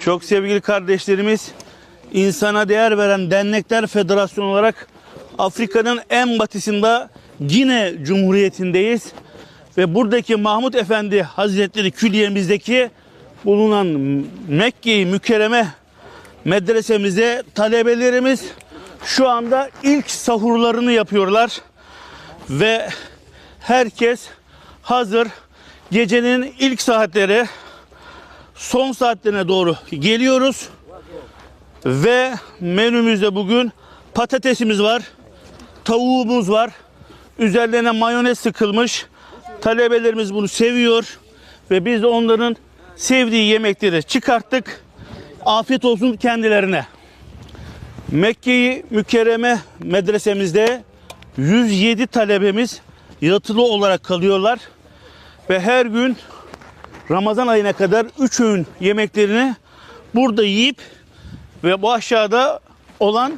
Çok sevgili kardeşlerimiz, insana değer veren dernekler federasyonu olarak Afrika'nın en batısında Gine Cumhuriyeti'ndeyiz. Ve buradaki Mahmut Efendi Hazretleri külliyemizdeki bulunan Mekke-i Mükerreme medresemize talebelerimiz şu anda ilk sahurlarını yapıyorlar. Ve herkes hazır. Gecenin ilk saatleri son saatlerine doğru geliyoruz. Ve menümüzde bugün patatesimiz var. Tavuğumuz var. Üzerlerine mayonez sıkılmış. Talebelerimiz bunu seviyor. Ve biz de onların sevdiği yemekleri çıkarttık. Afiyet olsun kendilerine. Mekke'yi Mükerreme medresemizde 107 talebemiz yatılı olarak kalıyorlar. Ve her gün Ramazan ayına kadar 3 öğün yemeklerini burada yiyip ve bu aşağıda olan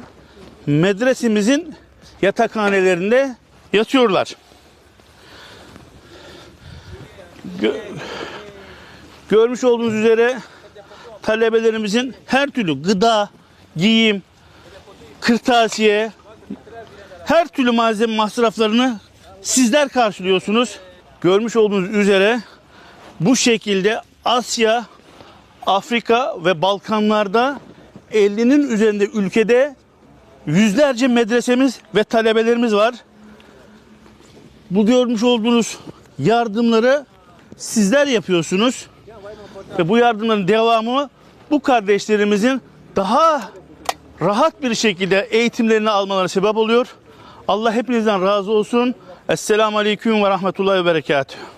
medresemizin yatakhanelerinde yatıyorlar. Gö- görmüş olduğunuz üzere talebelerimizin her türlü gıda, giyim, kırtasiye, her türlü malzeme masraflarını sizler karşılıyorsunuz. Görmüş olduğunuz üzere bu şekilde Asya, Afrika ve Balkanlarda 50'nin üzerinde ülkede yüzlerce medresemiz ve talebelerimiz var. Bu görmüş olduğunuz yardımları sizler yapıyorsunuz. Ve bu yardımların devamı bu kardeşlerimizin daha rahat bir şekilde eğitimlerini almalarına sebep oluyor. Allah hepinizden razı olsun. Esselamu Aleyküm ve Rahmetullahi ve Berekatuhu.